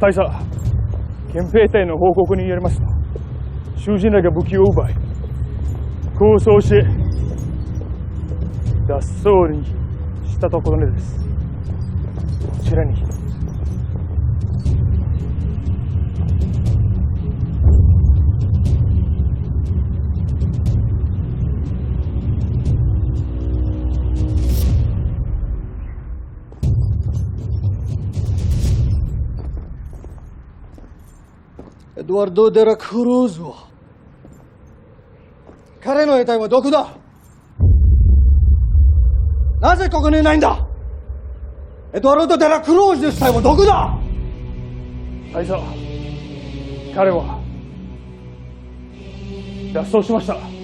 大佐憲兵隊の報告によりますと囚人らが武器を奪い抗争し脱走にしたところです。こちらに。Eduardo de la Cruz. は彼の遺体はどこだ。なぜここにいないんだ？エドワルド・デラ・クローズの死体はどこだ。大佐彼は脱走しました。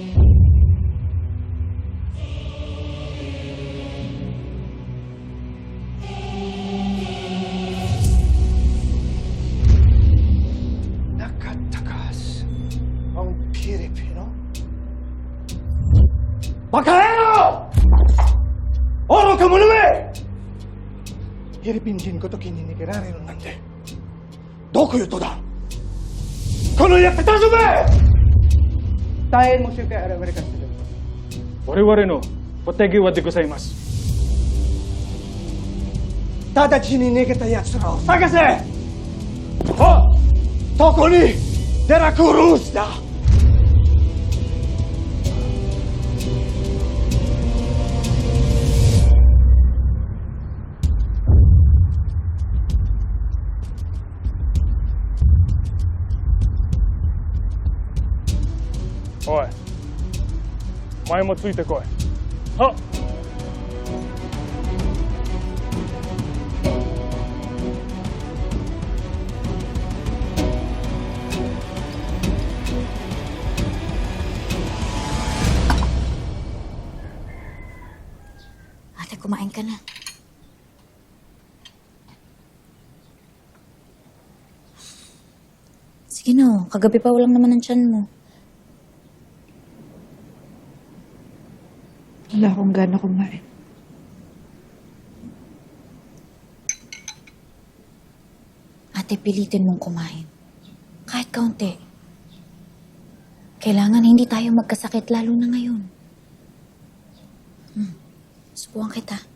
バカ野郎!愚か者め!フィリピン人ごときに逃げられるなんてどこ言うとだ!このやってたぞめ!大変申し訳ありません我々のお手際でございます。直ちに逃げた奴らを探せ!はとこにデラクルースだ! Маємо цей такой. Ха! Ate, kumain ka na. Sige na, kagabi pa walang naman ang tiyan mo. Wala akong gana kumain. Ate, pilitin mong kumain. Kahit kaunti. Kailangan hindi tayo magkasakit lalo na ngayon. Hmm. Subukan kita.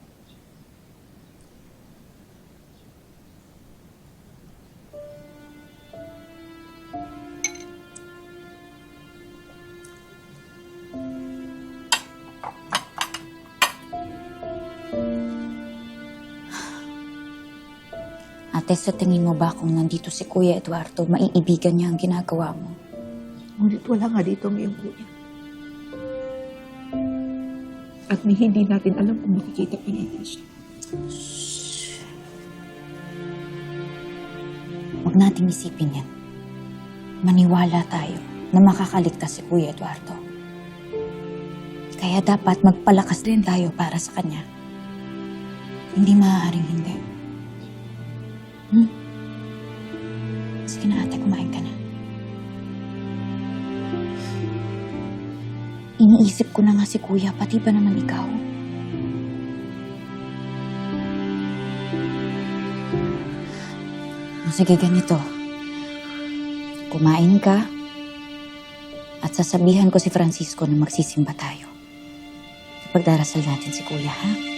Ate, sa tingin mo ba kung nandito si Kuya Eduardo, maiibigan niya ang ginagawa mo? Ngunit wala nga dito ang iyong kuya. At may hindi natin alam kung makikita pa natin siya. Huwag nating isipin yan. Maniwala tayo na makakaligtas si Kuya Eduardo. Kaya dapat magpalakas din tayo para sa kanya. Hindi maaaring hindi. Iniisip ko na nga si Kuya, pati ba naman ikaw? Sige, ganito. Kumain ka at sasabihan ko si Francisco na magsisimba tayo. Ipagdarasal natin si Kuya, ha?「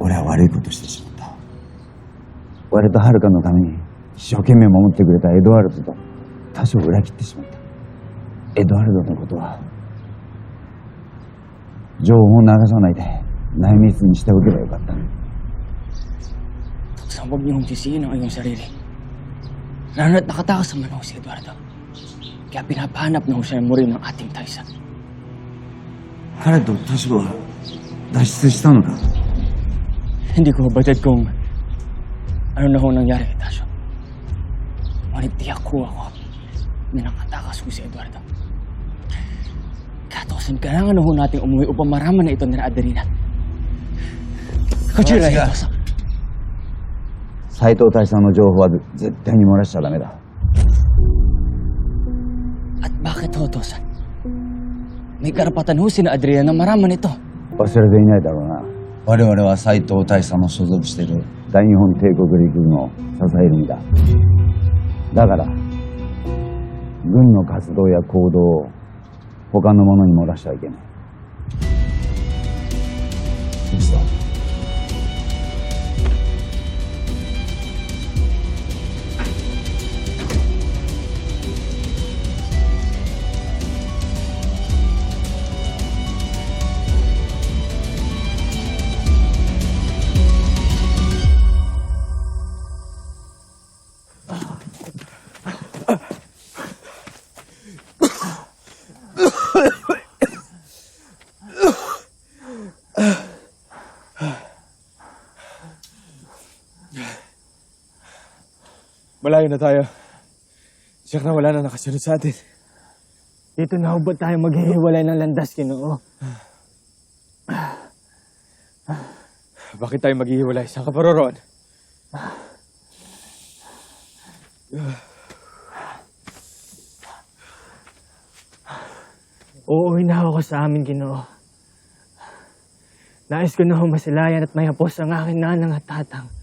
俺は悪いことしてしまった。我とハルカのために一生懸命守ってくれたエドワルドと多少裏切ってしまった。エドワルドのことは情報を流さないで内密にしておけばよかった。徳さんものかにった。い彼と多少は脱出したのか？Hindi ko batid kung ano na ho nangyari kay Tasyo. Ngunit tiyak ko ako na nakatakas ko si Eduardo. Katosan, kailangan na ho natin umuwi upang maraman na ito ni Adelina. Kachira Sige. ito sa... 斎藤大佐の情報は絶対に漏らしちゃダメだ At bakit ho, Tosan? May karapatan ho si na Adriana na maraman ito. 忘れていないだろうな 我々は斎藤大佐の所属している。大日本帝国陸軍を支える身だ。だから軍の活動や行動を他の者に漏らしてはいけない Malayo na tayo. Siyak na wala na nakasunod sa atin. Dito na ho ba tayo maghihiwalay ng landas, Kinoo? Bakit tayo maghihiwalay? Saan ka paroroon? Uuwi na ako sa amin, Ginoo. Nais ko na ho masilayan at mayapos ang aking nanang at tatang.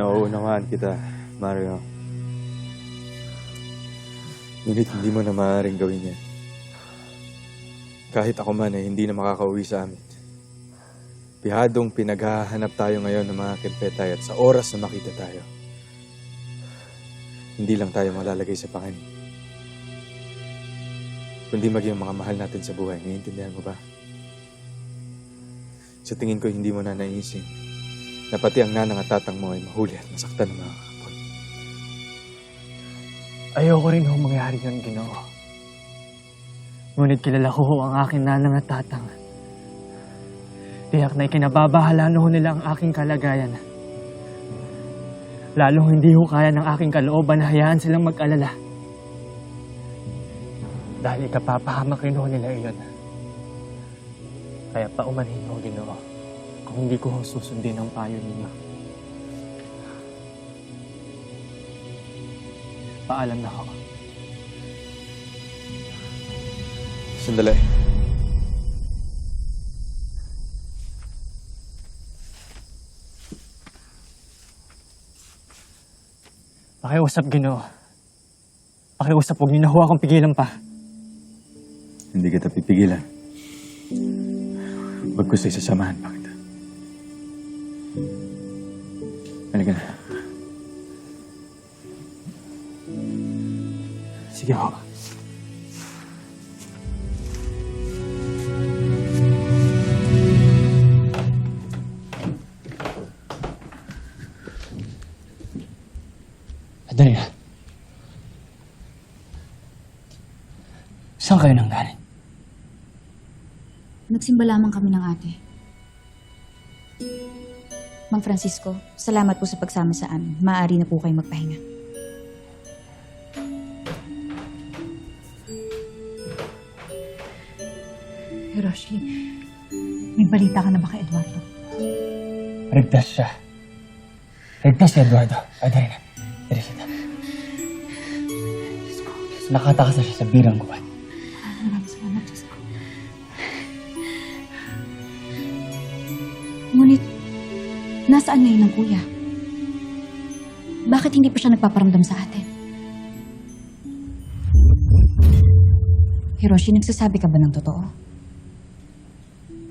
Nauunawaan kita, Mario. Ngunit hindi mo na maaaring gawin yan. Kahit ako man ay hindi na makakauwi sa amin. Pihadong pinaghahanap tayo ngayon ng mga kempetay at sa oras na makita tayo, hindi lang tayo malalagay sa panganib. Kundi maging mga mahal natin sa buhay. Naiintindihan mo ba? Sa tingin ko, hindi mo na naiisip na pati ang nanang at tatang mo ay mahuli at masaktan ng mga kapon. Ayoko rin ho mangyari yun, Ginoo. Ngunit kilala ko ho ang aking nanang at tatang. Tiyak na ikinababahala na ho nila ang aking kalagayan. Lalong hindi ho kaya ng aking kalooban na hayaan silang mag-alala. Dahil ikapapahamakin ho nila iyon. Kaya paumanhin ho, Ginoo, kung hindi ko susundin ang payo ninyo. Paalam na ho. Sandali. Pakiusap, Ginoo. Pakiusap, huwag niyo na ho akong pigilan pa. Hindi kita pipigilan. Huwag ko sa'yo sasamahan pa kita. Halika na. Sige ho. Na. Saan kayo nang galing? Nagsimba lamang kami ng ate. Mang Francisco, salamat po sa pagsama sa amin. Maaari na po kayo magpahinga. Hiroshi, may balita ka na ba kay Eduardo? Ligtas siya. Ligtas si Eduardo. Ay, dali na. Dali. Nakatakas na siya sa birang guwan. Nasaan ngayon ang kuya? Bakit hindi pa siya nagpaparamdam sa atin? Hiroshi, nagsasabi ka ba ng totoo?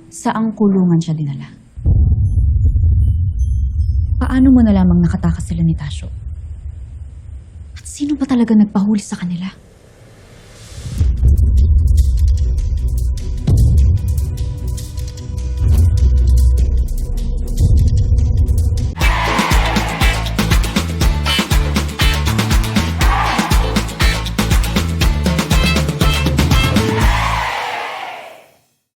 Saang kulungan siya dinala? Paano mo na lamang nakatakas sila ni Tasho? At Sino ba talaga nagpahuli sa kanila?